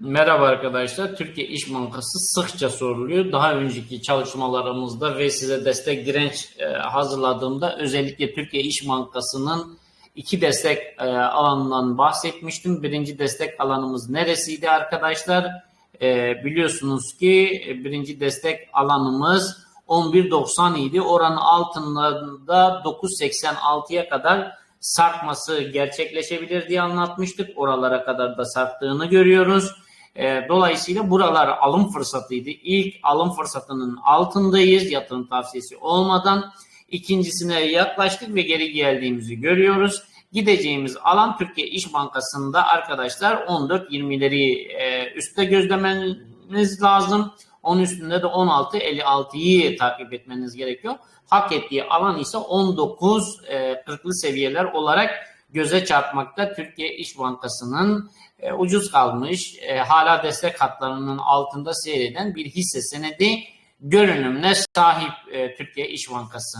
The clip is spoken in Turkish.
Merhaba arkadaşlar. Türkiye İş Bankası sıkça soruluyor. Daha önceki çalışmalarımızda ve size destek direnç e, hazırladığımda özellikle Türkiye İş Bankası'nın iki destek e, alanından bahsetmiştim. Birinci destek alanımız neresiydi arkadaşlar? E, biliyorsunuz ki birinci destek alanımız 11.90 idi. Oranın altında 9.86'ya kadar sarkması gerçekleşebilir diye anlatmıştık. Oralara kadar da sarktığını görüyoruz. E, dolayısıyla buralar alım fırsatıydı. İlk alım fırsatının altındayız yatırım tavsiyesi olmadan. İkincisine yaklaştık ve geri geldiğimizi görüyoruz. Gideceğimiz alan Türkiye İş Bankası'nda arkadaşlar 14-20'leri e, üstte gözlemeniz lazım. Onun üstünde de 16-56'yı takip etmeniz gerekiyor. Hak ettiği alan ise 19 e, 40'lı seviyeler olarak göze çarpmakta. Türkiye İş Bankası'nın e, ucuz kalmış, e, hala destek hatlarının altında seyreden bir hisse senedi görünümüne sahip e, Türkiye İş Bankası.